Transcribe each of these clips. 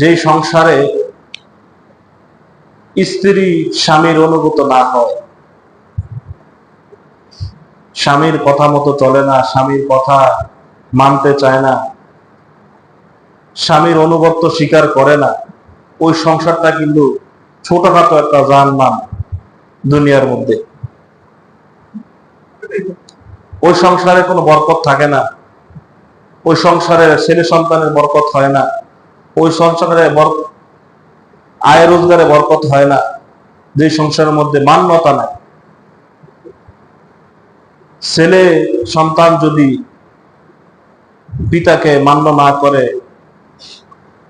যেই সংসারে স্ত্রী স্বামীর অনুগত না হয়, স্বামীর কথা মতো চলে না, স্বামীর কথা মানতে চায় না, স্বামীর অনুগত্য স্বীকার করে না, ওই সংসারটা কিন্তু ছোটখাটো একটা জাহান্নাম দুনিয়ার মধ্যে। ওই সংসারে কোনো বরকত থাকে না, ওই সংসারে ছেলে সন্তানের বরকত হয় না। ওই সংসারে আয় রোজগারে বরকত হয় না। যে সংসারের মধ্যে মান্যতা নাই। ছেলে, সন্তান যদি পিতাকে মান্য না করে,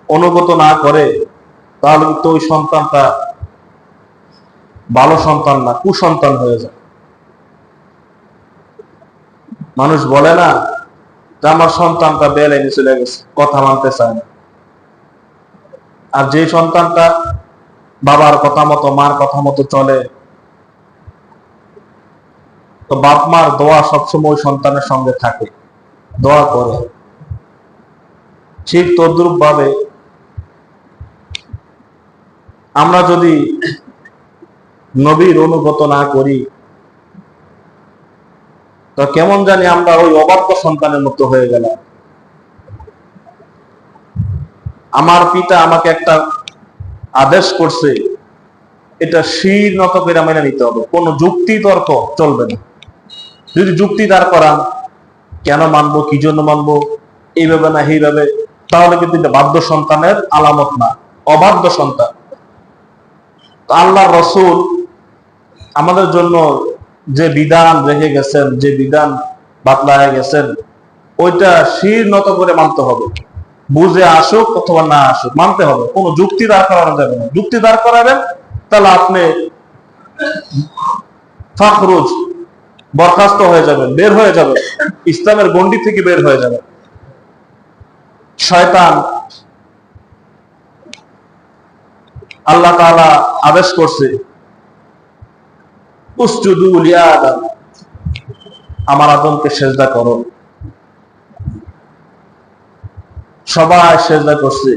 অনুগত না করে, তাহলে কিন্তু ওই সন্তানটা ভালো সন্তান না, কুসন্তান হয়ে যায়। মানুষ বলে না যে, আমার সন্তানটা বেড়ে চলে গেছে, কথা মানতে চায় না। আর যে সন্তানটা বাবার কথা মতো, মার কথা মতো চলে, তো বাপ মার দোয়া সবসময় সন্তানের সঙ্গে থাকে, দোয়া করে। ঠিক তদ্রুপ ভাবে আমরা যদি নবীর অনুগত না করি, তো কেমন জানি আমরা ওই অবাধ্য সন্তানের মতো হয়ে গেলাম। আমার পিতা আমাকে একটা আদেশ করছে, এটা শির নত করে মেনে নিতে হবে। কোনো যুক্তি তর্ক চলবে না। যদি যুক্তি দাঁড় করান, কেন মানবো, কি জন্য মানবো, এইভাবে না এইভাবে তাহলে কিন্তু এটা বাধ্য সন্তানের আলামত না, অবাধ্য সন্তান। আল্লাহ রসুল আমাদের জন্য যে বিধান রেখে গেছেন, যে বিধান বাতলায় গেছেন, ওইটা শির নত করে মানতে হবে। বুঝে আসুক অথবা না আসুক, মানতে হবে। কোনো যুক্তি দাঁড় করানো যাবে না। যুক্তি দাঁড় করাবেন, তাহলে আপনি ফাখরুজ বরখাস্ত হয়ে যাবেন, বের হয়ে যাবেন। ইসলামের গন্ডি থেকে বের হয়ে যাবেন। শয়তান আল্লাহ তাআলা আদেশ করছে আমার আদমকে সেজদা করো। সবাই সেজদা করছে।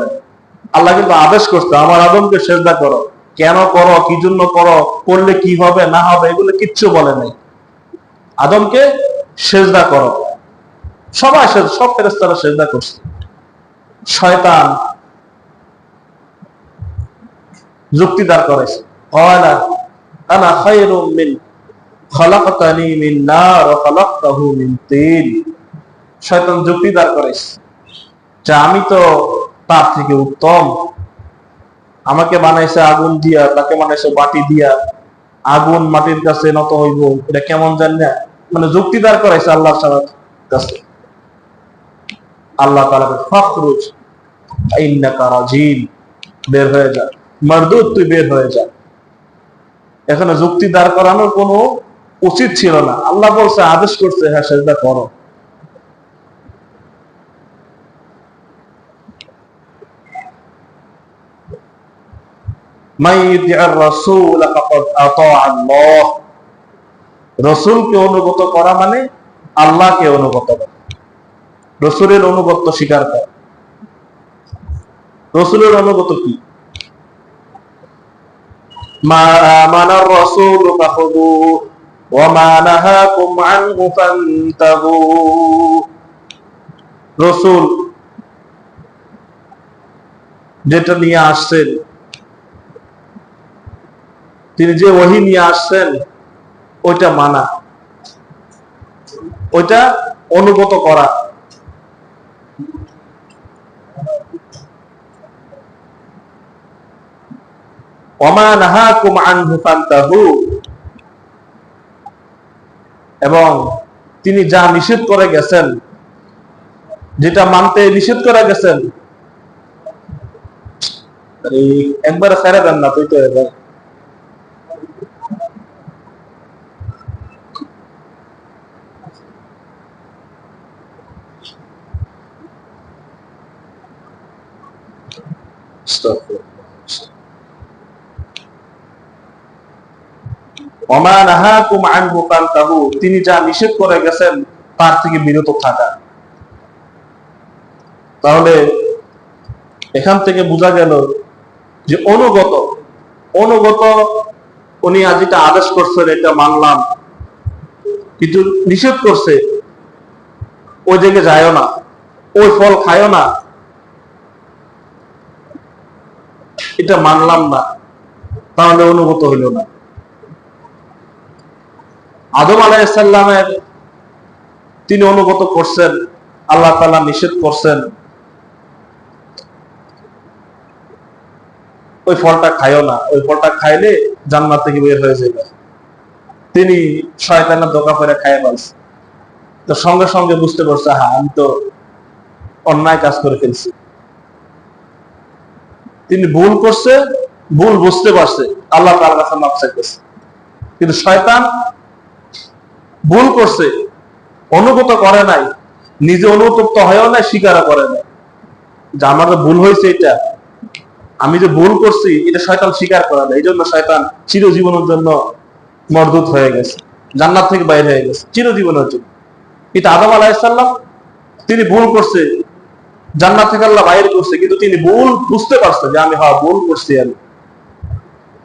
না। আল্লাহ কিন্তু আদেশ করছে, আমার আদমকে সেজদা করো। কেন করো? কি জন্য করো? করলে কি হবে, না হবে, এগুলো কিচ্ছু বলে নাই। আদমকে সেজদা করো। সবাই সব ফেরেস্তারা সেজদা করছে। শয়তান যুক্তি দাঁড় করেছে মিন আমি তো তার থেকে উত্তম। আমাকে বানাইছে আগুন দিয়া, তাকে বানাইছে বাটি দিয়া। আগুন মাটির কাছে নত হইব, এটা কেমন জানি না। মানে যুক্তি করাইছে আল্লাহর সাথে কাছে। আল্লাহ তাআলা ফখরুজ বের হয়ে যা। মারদুদ, তুই বের হয়ে যা। এখানে যুক্তি দাঁড় করানোর কোনো উচিত ছিল না। আল্লাহ বলছে, আদেশ করছে হ্যাঁ সেজদা করো। রসুলকে অনুগত করা মানে আল্লাহকে অনুগত করা। রসুলের অনুগত স্বীকার করা। রসুলের অনুগত কি? মানার রসুল وما نهاكم عنه فانتهوا রসুল যেটা নিয়ে আসছেন তিনি যে ওহি নিয়ে আসছেন ওইটা মানা ওইটা অনুগত করা ওমা নাহাকুম আনহু ফান্তাহু এবং তিনি যা নিষেধ করে গেছেন, যেটা মানতে নিষেধ করে গেছেন একবার ছেড়ে দেন না তুই তো এবার ওমা তিনি যা নিষেধ করে গেছেন, তার থেকে বিরত থাকা। তাহলে এখান থেকে বোঝা গেল যে অনুগত অনুগত উনি আজ এটা আদেশ করছেন, এটা মানলাম, কিন্তু নিষেধ করছে, ওই দিকে যায়ও না, ওই ফল খায়ও না। এটা মানলাম না, তাহলে অনুগত হইল না। আদম আলাইসাল্লামের তিনি অনুগত করছেন, আল্লাহ তালা নিষেধ করছেন। ওই ফলটা খাইও না, ওই ফলটা খাইলে জান্নাত থেকে বের হয়ে যাবে তিনি শয়তানের দোকা করে খাইয়ে ফেলছে। তো সঙ্গে সঙ্গে বুঝতে পারছে হ্যাঁ আমি তো অন্যায় কাজ করে ফেলছি। তিনি ভুল করছে, ভুল বুঝতে পারছে, আল্লাহ তার কাছে মাপ চাইতেছে। কিন্তু শয়তান ভুল করছে, অনুগত করে নাই, নিজে অনুতপ্ত হয়েও নাই, স্বীকারও করে নাই। যে আমার ভুল হয়েছে এটা, আমি যে ভুল করছি, এটা শয়তান স্বীকার করে না এই জন্য শয়তান চিরজীবনের জন্য মরদুত হয়ে গেছে, জান্নাত থেকে বাইরে হয়ে গেছে, চিরজীবনের জন্য। কিন্তু আদম আলাহিসাল্লাম তিনি ভুল করছে, জান্নাত থেকে আল্লাহ বাইরে করছে, কিন্তু তিনি ভুল বুঝতে পারছে যে আমি হ্যাঁ ভুল করছি আমি।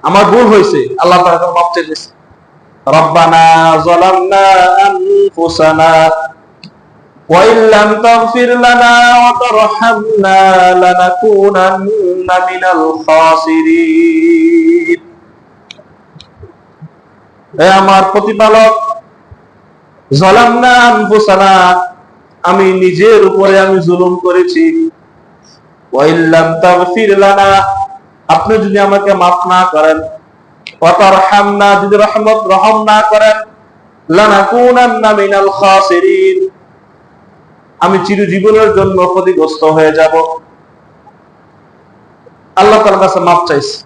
আমার ভুল হয়েছে, আল্লাহ তার মাপ চাইতেছে রব্বানা যালামনা আনফুসানা وإن لم تغفر لنا وترحمنا لنكونن من الخاسرين হে আমার প্রতিপালক জলামনা আনফুসানা আমি নিজের উপরে আমি জুলুম করেছি ওয়াইল্লাম তাগফির লানা আপনি যদি আমাকে মাফ না করেন ওয়াতারহামনা, যদি রহমত রহম না করেন আমি চিরজীবনের জন্য ক্ষতিগ্রস্ত হয়ে যাব। আল্লাহ তার কাছে মাফ চাইছি।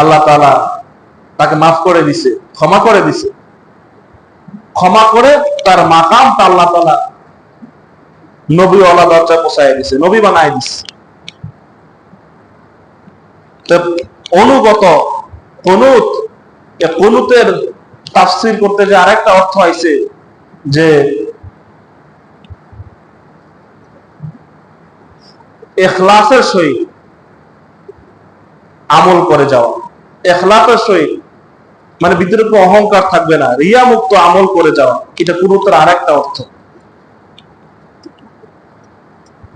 আল্লাহ তালা তাকে মাফ করে দিছে, ক্ষমা করে দিছে। ক্ষমা করে তার মাকাম আল্লাহ তালা নবী ওলা দরজা পোষায় দিছে, নবী বানায় দিছে। অনুগত কনুত কনুতের তাফসির করতে যে আরেকটা অর্থ আইছে যে এখলাসের সহিত আমল করে যাওয়া। এখলাসের সহিত মানে ভিতরে কোনো অহংকার থাকবে না রিয়া মুক্ত আমল করে যাওয়া। এটা পুরোটার আরেকটা অর্থ।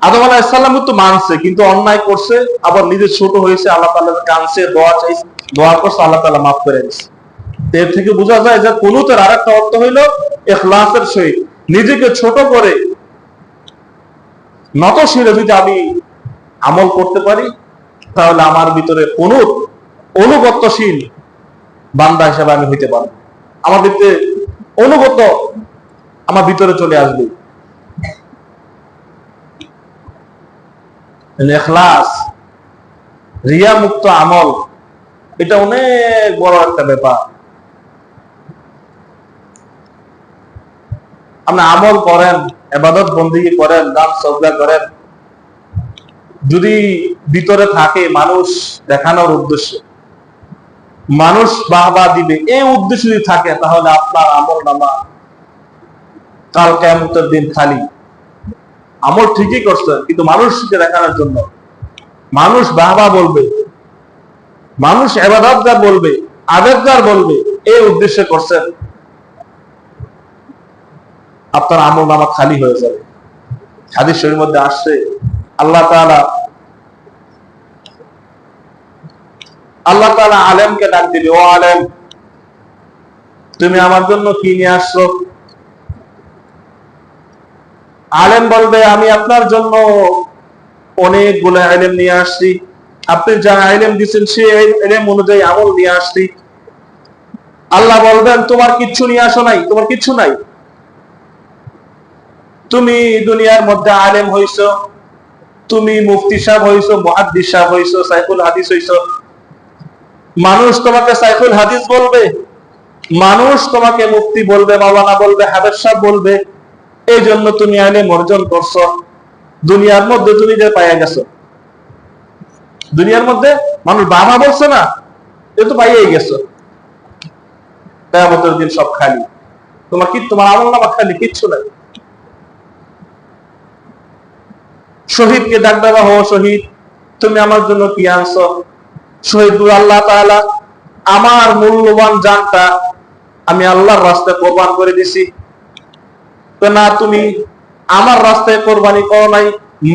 আদম আলাহ ইসলাম তো মানছে, কিন্তু অন্যায় করছে, আবার নিজে ছোট হয়েছে, আল্লাহ তাল্লাহ কানছে দোয়া চাইছে, দোয়া করছে, আল্লাহ তাল্লাহ মাফ করে দিচ্ছে এর থেকে বোঝা যায় যে কুনুতের আর একটা অর্থ হইল এখলাসের সহিত। নিজেকে ছোট করে নত শিরে যদি আমি আমল করতে পারি, তাহলে আমার ভিতরে কুনুত অনুগত্যশীল বান্দা হিসেবে আমি হইতে পারব। আমার ভিতরে অনুগত আমার ভিতরে চলে আসবে। এখলাস রিয়া মুক্ত আমল, এটা অনেক বড় একটা ব্যাপার। আপনি আমল করেন, এবাদত বন্দিগি করেন, দান সজ্জা করেন। যদি ভিতরে থাকে মানুষ দেখানোর উদ্দেশ্য, মানুষ বাহবা দিবে, এই উদ্দেশ্য যদি থাকে, তাহলে আপনার আমল নামা কাল কেমতের দিন খালি। আমল ঠিকই করছেন কিন্তু মানুষকে দেখানোর জন্য। মানুষ বাহবা বলবে, মানুষ এবাদতদার বলবে আবেদদার বলবে, এই উদ্দেশ্যে করছেন। আপনার আমল নামা খালি হয়ে যাবে। হাদিস শরীর মধ্যে আসছে, আল্লাহ তাআলা আল্লাহ তাআলা আলেমকে ডাক দিবে, ও আলেম, তুমি আমার জন্য কি নিয়ে আসছো? আলেম বলবে, আমি আপনার জন্য অনেকগুলো আলেম নিয়ে আসছি। আপনি যা আলেম দিচ্ছেন সে আলেম অনুযায়ী আমল নিয়ে আসছি। আল্লাহ বলবেন, তোমার কিচ্ছু নিয়ে আসো নাই, তোমার কিচ্ছু নাই। তুমি দুনিয়ার মধ্যে আলেম হইছ, তুমি মুফতি সাহেব হইছ, মুহাদ্দিস সাহেব হইছ, সাইফুল হাদিস হইছ। মানুষ তোমাকে সাইফুল হাদিস বলবে, মানুষ তোমাকে মুফতি বলবে, মাওলানা বলবে হাবের সাহেব বলবে। এই জন্য তুমি আলেম অর্জন করছ দুনিয়ার মধ্যে তুমি যে পাইয়া গেছো। দুনিয়ার মধ্যে মানুষ বাবা বলছে না, এ তো পাইয়াই গেছো। কেয়ামতের দিন সব খালি। তোমার কি তোমার আমল নামা খালি, কিচ্ছু নাই। শহীদকে ডাক দেওয়া হো শহীদ, তুমি আমার জন্য কি আনছো? শহীদুল আল্লাহ তাআলা, আমার মূল্যবান জানটা আমি আল্লাহর রাস্তায় কোরবান করে দিছি। তো না, তুমি আমার রাস্তায় কোরবানি করো নাই,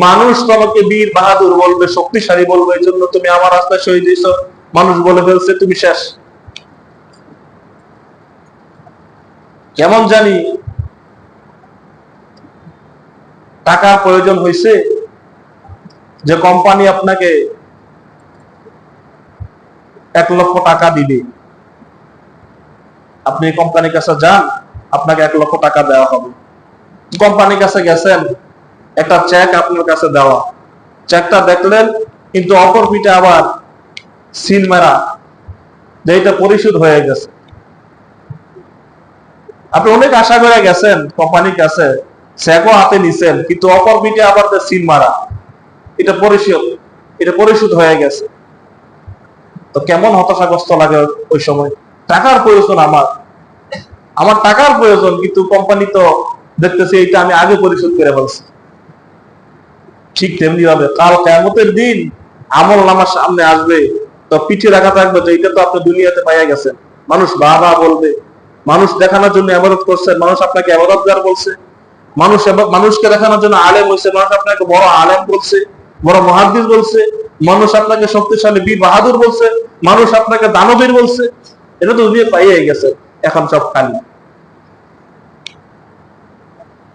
মানুষ তোমাকে বীর বাহাদুর বলবে, শক্তিশালী বলবে এই জন্য তুমি আমার রাস্তায় শহীদ দিয়েছ মানুষ বলে ফেলছে, তুমি শেষ। কেমন জানি টাকার প্রয়োজন হয়েছে, যে কোম্পানি আপনাকে এক লক্ষ টাকা দিবে। আপনি কোম্পানির কাছে যান, আপনাকে এক লক্ষ টাকা দেওয়া হবে। কোম্পানির কাছে গেছেন, একটা চেক আপনার কাছে দেওয়া। চেকটা দেখলেন, কিন্তু অপর পিঠে আবার সিল মেরা। যে এটা পরিশোধ হয়ে গেছে। আপনি অনেক আশা করে গেছেন কোম্পানির কাছে চেকও হাতে নিছেন, কিন্তু অপর পিঠে আবার সিল মারা, এটা পরিশোধ এটা পরিশোধ হয়ে গেছে। তো কেমন হতাশাগ্রস্ত লাগে ওই সময়? টাকার প্রয়োজন আমার। আমার টাকার প্রয়োজন, কিন্তু কোম্পানি তো দেখতেছি এটা আমি আগে পরিশোধ করে ফেলছি। ঠিক তেমনি ভাবে কাল কেমতের দিন আমল নামার সামনে আসবে, তো পিঠে রাখা থাকবে যে এটা তো আপনি দুনিয়াতে পাইয়া গেছেন। মানুষ বাবা বলবে, মানুষ দেখানোর জন্য আবাদত করছেন মানুষ আপনাকে আবাদতগার বলছে। মানুষ মানুষকে দেখানোর জন্য আলেম হয়েছে মানুষ আপনাকে বড় আলেম বলছে, বড় মহাদ্দিস বলছে, মানুষ আপনাকে শক্তিশালী বীর বাহাদুর বলছে, মানুষ আপনাকে দানবীর বলছে। এটা তো দুনিয়া পাইয়ে গেছে, এখন সব খালি।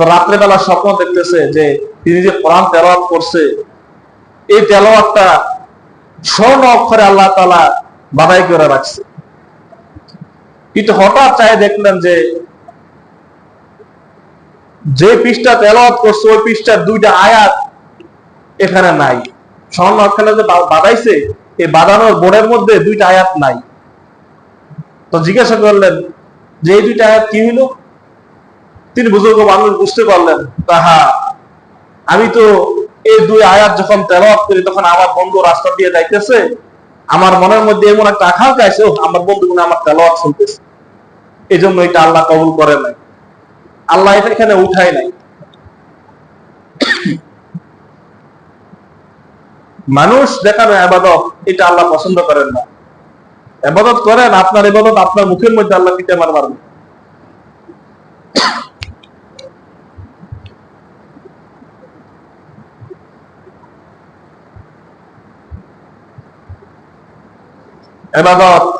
তো রাত্রেবেলা স্বপ্ন দেখতেছে যে তিনি যে কোরআন তেলাওয়াত করছে, এই তেলাওয়াতটা স্বর্ণ অক্ষরে আল্লাহ তালা বাধাই করে রাখছে। কিন্তু হঠাৎ চাই দেখলেন যে যে পৃষ্ঠা তেলাওয়াত করছে, ওই পৃষ্ঠার দুইটা আয়াত এখানে নাই। স্বর্ণ অক্ষরে যে বাধাইছে, এই বাঁধানোর বোর্ডের মধ্যে দুইটা আয়াত নাই। তো জিজ্ঞাসা করলেন যে এই দুইটা আয়াত কি হইল? তিনি বুজুর্গ মানুষ বুঝতে পারলেন, তাহা আমি তো এই দুই আয়াত যখন তেলাওয়াত করি, তখন আমার বন্ধু রাস্তা দিয়ে যাইতেছে, আমার মনের মধ্যে এমন একটা আকাঙ্ক্ষা আছে আমার বন্ধু গুলো আমার তেলাওয়াত শুনতেছে। এই জন্য এটা আল্লাহ কবুল করে নাই। আল্লাহ এটা এখানে উঠায় নাই। মানুষ দেখানো আবাদত, এটা আল্লাহ পছন্দ করেন না। আবাদত করেন, আপনার এবাদত আপনার মুখের মধ্যে আল্লাহ পিঠে মার এবাদত।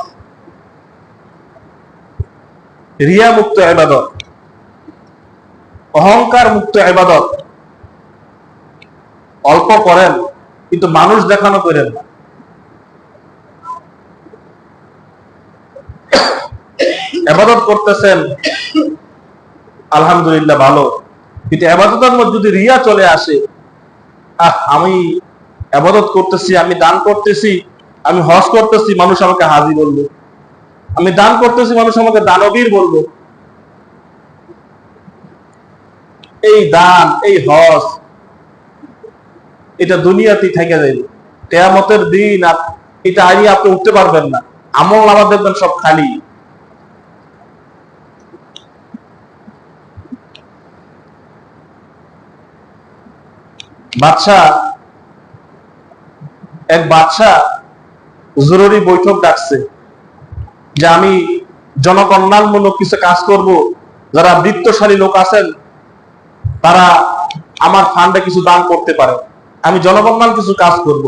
রিয়া মুক্ত এবাদত। অহংকার মুক্ত এবাদত। অল্প করেন, কিন্তু মানুষ দেখানো করেন না। এবাদত করতেছেন, আলহামদুলিল্লাহ ভালো। কিন্তু এবাদতের মধ্যে যদি রিয়া চলে আসে, আহ, আমি আবাদত করতেছি, আমি দান করতেছি আমি হজ করতেছি, মানুষ আমাকে হাজি বলবে। আমি দান করতেছি, মানুষ আমাকে দানবীর বলবে। এই দান, এই হজ, এটা দুনিয়াতেই থেকে যাবে। কেয়ামতের দিন এটা আইনি আপনি উঠতে পারবেন না। আমল নামা দেখবেন সব খালি। বাদশাহ, এক বাদশাহ জরুরি বৈঠক ডাকছে যে আমি জনকল্যাণমূলক কিছু কাজ করব। যারা বৃত্তশালী লোক আছেন, তারা আমার ফান্ডে কিছু দান করতে পারে। আমি জনকল্যাণ কিছু কাজ করব।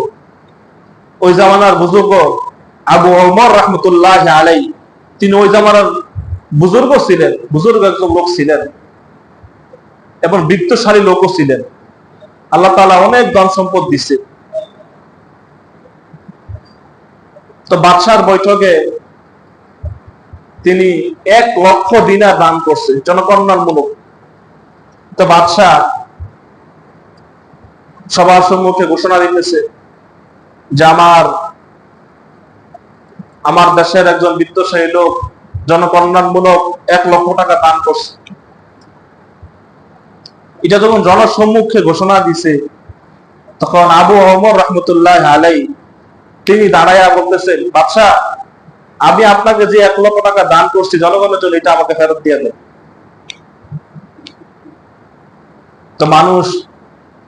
ওই জামানার বুজুর্গ আবু ওমর রহমতুল্লাহ আলাই তিনি ওই জামানার বুজুর্গ ছিলেন, বুজুর্গ একজন লোক ছিলেন এবং বৃত্তশালী লোকও ছিলেন। আল্লাহ তাআলা অনেক ধন সম্পদ দিচ্ছে তো বাদশার বৈঠকে তিনি এক লক্ষ দিনার দান করছে জনকল্যাণমূলক। তো বাদশাহ সবার সম্মুখে ঘোষণা দিতেছে যে আমার আমার দেশের একজন বিত্তশালী লোক জনকল্যাণমূলক এক লক্ষ টাকা দান করছে। এটা যখন জনসম্মুখে ঘোষণা দিছে, তখন আবু ওমর রহমতুল্লাহ আলাই তিনি দাঁড়াইয়া বলতেছেন বাদশাহ আমি আপনাকে যে এক লক্ষ টাকা দান করছি, জনগণের জন্য এটা আমাকে ফেরত দিয়ে দেন। তো মানুষ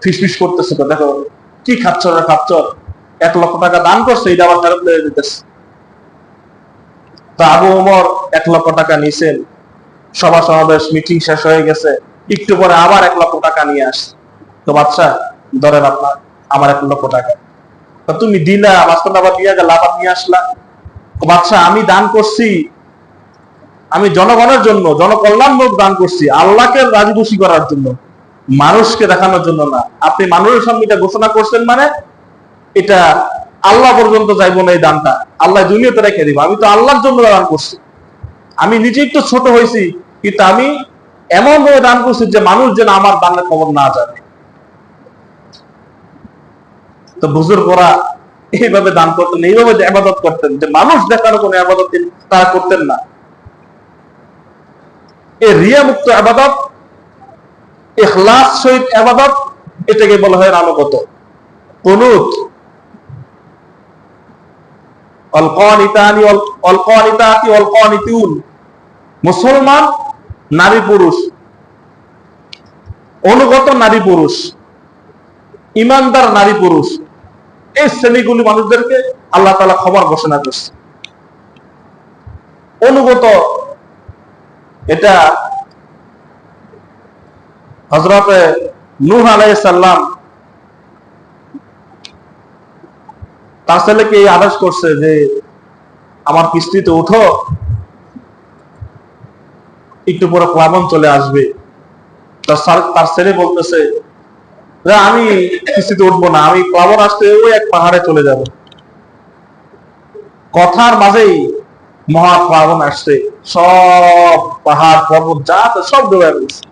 ফিসফিস করতেছে তো, দেখো, কি খাচ্ছ রে খাচ্ছ? এক লক্ষ টাকা দান করছে, এটা আবার ফেরত দিয়ে দিতেছে। তো আবু ওমর এক লক্ষ টাকা নিছেন সভা সমাবেশ মিটিং শেষ হয়ে গেছে, একটু পরে আবার এক লক্ষ টাকা নিয়ে আসছে। তো বাচ্চা ধরেন আপনার, আমার এক লক্ষ টাকা। তো তুমি দিলা মাঝখানে আবার দিয়ে গেল, আবার নিয়ে আসলা। বাচ্চা আমি দান করছি। আমি জনগণের জন্য জনকল্যাণমূলক দান করছি, আল্লাহকে রাজি খুশি করার জন্য, মানুষকে দেখানোর জন্য না। আপনি মানুষের সামনে এটা ঘোষণা করছেন মানে এটা আল্লাহ পর্যন্ত যাইবো না এই দানটা। আল্লাহ দুনিয়াতে রেখে দিব। আমি তো আল্লাহর জন্য দান করছি। আমি নিজে একটু ছোট হয়েছি, কিন্তু আমি এমন ভাবে দান করছি যে মানুষ যেন আমার দানের খবর না জানে। তো বুজুর্গরা এইভাবে দান করতেন, এইভাবে যে আবাদত করতেন, যে মানুষ দেখানো কোনো আবাদত তারা করতেন না। এই রিয়া মুক্ত আবাদত ইখলাস সহিত আবাদত এটাকে বলা হয় রানগত। কুনুত। মুসলমান, নারী পুরুষ। অনুগত নারী পুরুষ। ইমানদার নারী পুরুষ। এই শ্রেণীগুলি মানুষদেরকে আল্লাহ তালা খবর ঘোষণা করছে অনুগত এটা হজরতে নূহ আলাইসাল্লাম তার ছেলেকে এই আদেশ করছে যে, আমার কিস্তিতে উঠো, একটু পরে প্লাবন চলে আসবে। তার ছেলে বলতেছে আমি কিস্তিতে উঠবো না, আমি প্লাবন আসতে ওই এক পাহাড়ে চলে যাব। কথার মাঝেই মহা প্লাবন আসছে, সব পাহাড়, পর্বত, যা সব ডুবে গেছে।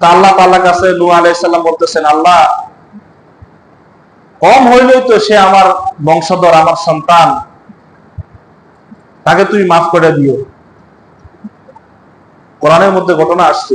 আল্লাহ কাছে নু আলাইসাল্লাম বলতেছেন, আল্লাহ, কম হইলেই তো সে আমার বংশধর, আমার সন্তান, তাকে তুমি মাফ করে দিও। কোরআনের মধ্যে ঘটনা আসছে।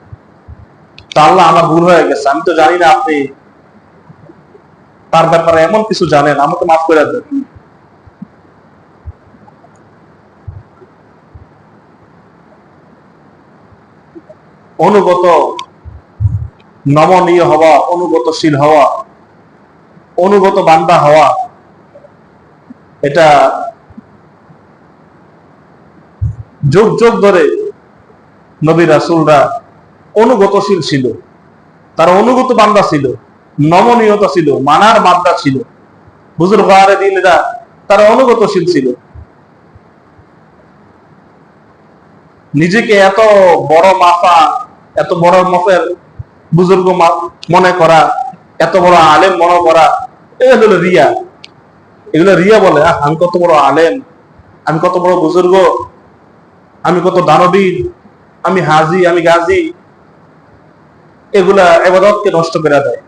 তা আল্লাহ আমার ভুল হয়ে গেছে। আমি তো জানি না আপনি তার ব্যাপারে এমন কিছু জানেন, আমাকে মাফ করে দেন। অনুগত, নমনীয় হওয়া, অনুগতশীল হওয়া, অনুগত বান্দা হওয়া, এটা যুগ যুগ ধরে নবী রাসুলরা অনুগতশীল ছিল। তারা অনুগত বান্দা ছিল, নমনীয়তা ছিল, মানার বান্দা ছিল। হুজুর গারে দিনেরা তারা অনুগতশীল ছিল। নিজেকে এত বড় মাফা এত বড় মাপের বুজুর্গ মনে করা, এত বড় আলেম মনে করা, এগুলো রিয়া। এগুলো রিয়া বলে আমি কত বড় আলেম, আমি কত বড় বুজুর্গ, আমি কত দানবীর, আমি হাজি, আমি গাজী এগুলা এবাদতকে নষ্ট করে দেয়।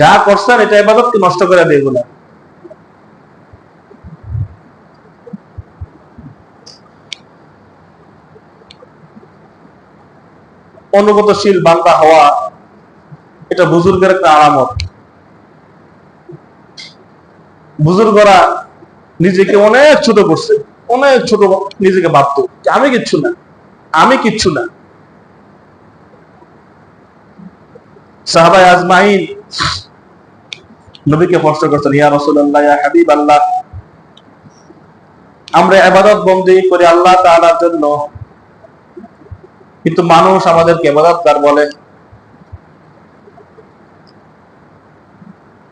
যা করছেন এটা এবাদতকে নষ্ট করে দেয় এগুলা। অনুগতশীল বান্দা হওয়া, এটা বুজুর্গের একটা আলামত বুজুর্গরা নিজেকে অনেক ছোট করছে, অনেক ছোট নিজেকে ভাবত আমি কিচ্ছু না, আমি কিচ্ছু না। সাহাবাই আজমাইন নবীকে প্রশ্ন করছেন, ইয়া রাসূলুল্লাহ, ইয়া হাবিব আল্লাহ আমরা এবাদত বন্দি করি আল্লাহ তাআলার জন্য। কিন্তু মানুষ আমাদেরকে এবাদতদার বলে।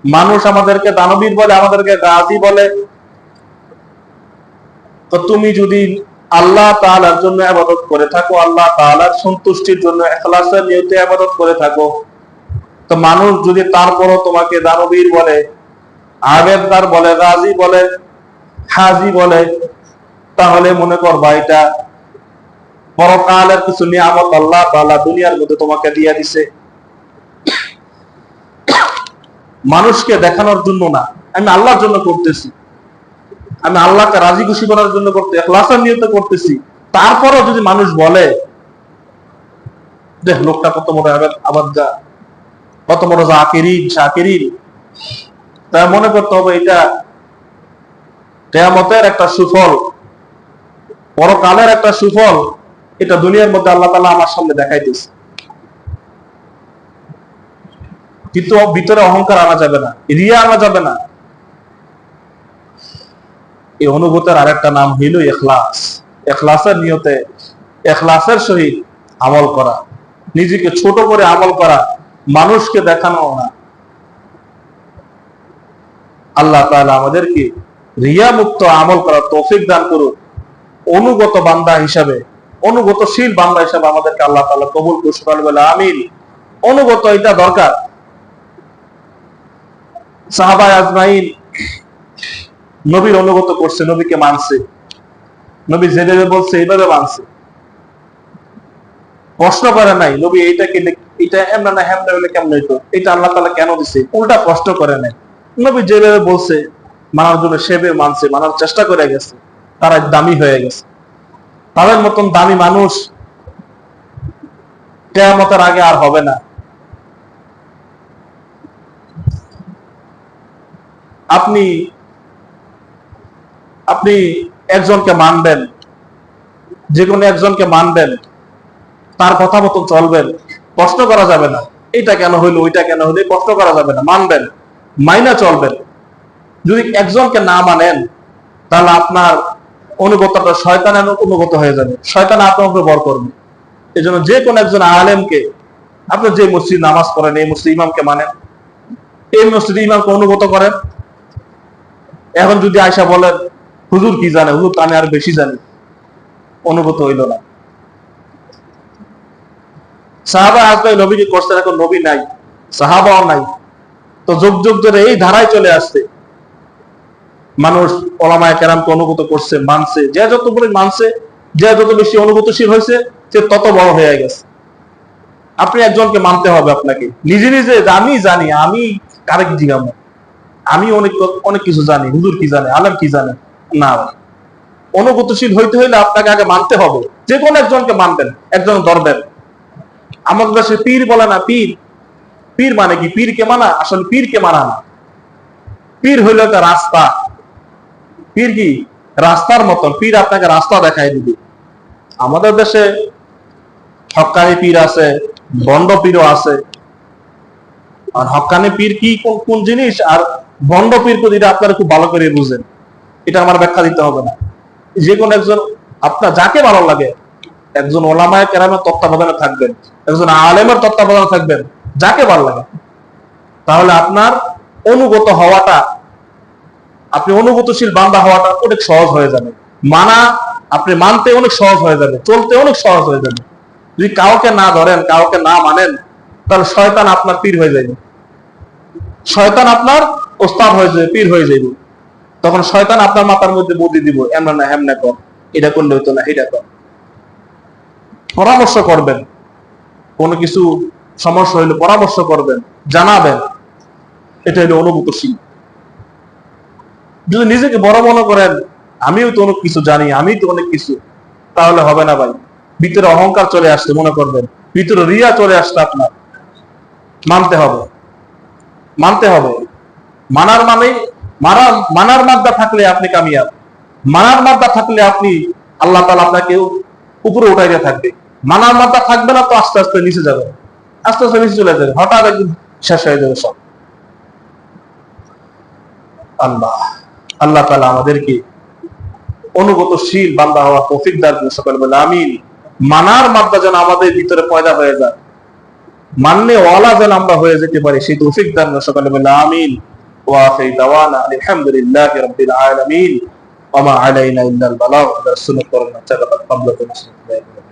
মানুষ আমাদেরকে দানবীর বলে, আমাদেরকে গাজী বলে। তো তুমি যদি আল্লাহ তাআলার জন্য আবাদত করে থাকো, আল্লাহ তাআলার সন্তুষ্টির জন্য, এখলাসের নিয়তে আবাদত করে থাকো তো মানুষ যদি তারপরও তোমাকে দানবীর বলে আবেদদার বলে গাজী বলে, হাজি বলে, তাহলে মনে করবা এটা পরকালের কিছু নিয়ামত আল্লাহ তাআলা দুনিয়ার মধ্যে তোমাকে দিয়ে দিছে। মানুষকে দেখানোর জন্য না, আমি আল্লাহর জন্য করতেছি। আমি আল্লাহকে রাজি খুশি করার জন্য করতে, এখলাসের নিয়ত করতেছি। তারপরও যদি মানুষ বলে, দেখ লোকটা কত বড় আবার যা কত বড় জাকিরিন শাকিরিন। তা মনে করতে হবে এটা কেয়ামতের একটা সুফল, পরকালের একটা সুফল, এটা দুনিয়ার মধ্যে আল্লাহ তালা আমার সামনে দেখাইতেছে। কিন্তু ভিতরে অহংকার আনা যাবে না, রিয়া আনা যাবে না। এই অনুভূতের আরেকটা নাম হইল এখলাস এখলাসের নিয়তে এখলাসের সহিত আমল করা, নিজেকে ছোট করে আমল করা মানুষকে দেখানো না আল্লাহ তাআলা আমাদেরকে রিয়া মুক্ত আমল করার তৌফিক দান করুন অনুগত বান্দা হিসাবে, অনুগতশীল বান্দা হিসাবে আমাদেরকে আল্লাহ তাআলা কবুল করুন বলে আমিন। অনুগত এটা দরকার। সাহাবায় আজমাইন নবীর অনুগত করছে, নবীকে মানছে। নবী যেভাবে বলছে, এইভাবে মানছে। প্রশ্ন করে নাই, নবী এইটা কি এটা এমন না, হেমনা হলে কেমন হইতো? এটা আল্লাহ তালা কেন দিছে? উল্টা প্রশ্ন করে নাই। নবী যেভাবে বলছে, মানার জন্য সেভাবে মানছে, মানার চেষ্টা করে গেছে, তারা দামি হয়ে গেছে। তাদের মতন দামি মানুষ কেয়ামতের আগে আর হবে না। আপনি আপনি একজনকে মানবেন, যে কোনো একজনকে মানবেন, তার কথা মতন চলবেন। প্রশ্ন করা যাবে না। এটা কেন হইল, ওইটা কেন হইল প্রশ্ন করা যাবে না। মানবেন, মাইনা চলবেন যদি একজনকে না মানেন, তাহলে আপনার অনুগতটা শয়তানের অনুগত হয়ে যাবে। শয়তান আপনার উপরে বর করবে। এই জন্য যে কোনো একজন আলেমকে, আপনি যে মসজিদ নামাজ পড়েন, এই মসজিদ ইমামকে মানেন। এই মসজিদ ইমামকে অনুগত করেন। এখন যদি আয়সা বলেন, হুজুর কি জানে? হুজুর তো আমি আর বেশি জানি। অনুগত হইল না। সাহাবা আসবে, নবীকে করছেন এখন নবী নাই, সাহাবাও নাই। তো যুগ যুগ ধরে এই ধারায় চলে আসছে। মানুষ ওলামায় কেরামকে অনুগত করছে, মানছে। যে যত বলে মানছে, যে যত বেশি অনুগতশীল হয়েছে, সে তত বড় হয়ে গেছে। আপনি একজনকে মানতে হবে আপনাকে। নিজে নিজে আমি জানি, আমি কারেক জিগামো। আমি অনেক অনেক কিছু জানি। হুজুর কি জানে? আলম কি জানে? না। অনুগতশীল হইতে হইলে আপনাকে আগে মানতে হবে। যে কোনো একজনকে মানবেন, একজন ধরবেন। আমাদের দেশে পীর বলে না পীর। পীর মানে কি? পীরকে মানা? আসলে পীরকে মানা না। পীর হইল একটা রাস্তা। পীর কি? রাস্তার মতন পীর আপনাকে রাস্তা দেখাই দিবে। আমাদের দেশে হকানি পীর আছে, বন্ড পীরও আছে। আর হকানি পীর কি কোন জিনিস? আর বন্ড পীর এটা আপনারা খুব ভালো করে বুঝেন। এটা আমার ব্যাখ্যা দিতে হবে না। যে কোনো একজন, আপনার যাকে ভালো লাগে একজন ওলামায় কেরামের তত্ত্বাবধানে থাকবেন, একজন আলেমের তত্ত্বাবধানে থাকবেন, যাকে ভালো লাগে। তাহলে আপনার অনুগত হওয়াটা, আপনি অনুগতশীল বান্দা হওয়াটা অনেক সহজ হয়ে যাবে। মানা আপনি মানতে অনেক সহজ হয়ে যাবে, চলতে অনেক সহজ হয়ে যাবে। যদি কাউকে না ধরেন, কাউকে না মানেন, তাহলে শয়তান আপনার পীর হয়ে যাবে। শয়তান আপনার ওস্তাদ হয়ে যাবে, পীর হয়ে যাবে। তখন শয়তান আপনার মাথার মধ্যে বুদ্ধি দিব, এমন না, হেমনা কর, এটা করলে হতো না, এটা কর। পরামর্শ করবেন। কোনো কিছু সমস্যা হইলে পরামর্শ করবেন, জানাবেন। এটা হলো অনুভূতশীল যদি নিজেকে বড় মনে করেন, আমিও তো অনেক কিছু জানি, আমি তো অনেক কিছু। তাহলে হবে না ভাই। ভিতরে অহংকার চলে আসছে, মনে করবেন। ভিতরে রিয়া চলে আসছে আপনার। মানতে হবে। মানতে হবে। মানার মানে মানার মানার মাদ্দা থাকলে আপনি কামিয়াব। মানার মাদ্দা থাকলে আপনি আল্লাহ তালা আপনাকে উপরে উঠাই দিয়ে থাকবে। মানার মাদ্দা থাকবে না তো আস্তে আস্তে নিচে যাবে। আস্তে আস্তে নিচে চলে যাবে। হঠাৎ একদিন শেষ হয়ে যাবে সব। আল্লাহ আল্লাহ তালা আমাদেরকে অনুগতশীল বান্দা হওয়া তৌফিক দান সকলে বলে আমিন। মানার মাদ্দা যেন আমাদের ভিতরে পয়দা হয়ে যায়। মানলে ওয়ালা যেন আমরা হয়ে যেতে পারি, সেই তৌফিক দান সকলে বলে আমিন। ওয়াফি দাওয়ানা আলহামদুলিল্লাহ রাব্বিল আলামিন। ওমা আলাইনা ইল্লাল বালাগ রাসূলুল্লাহ সাল্লাল্লাহু আলাইহি ওয়া সাল্লাম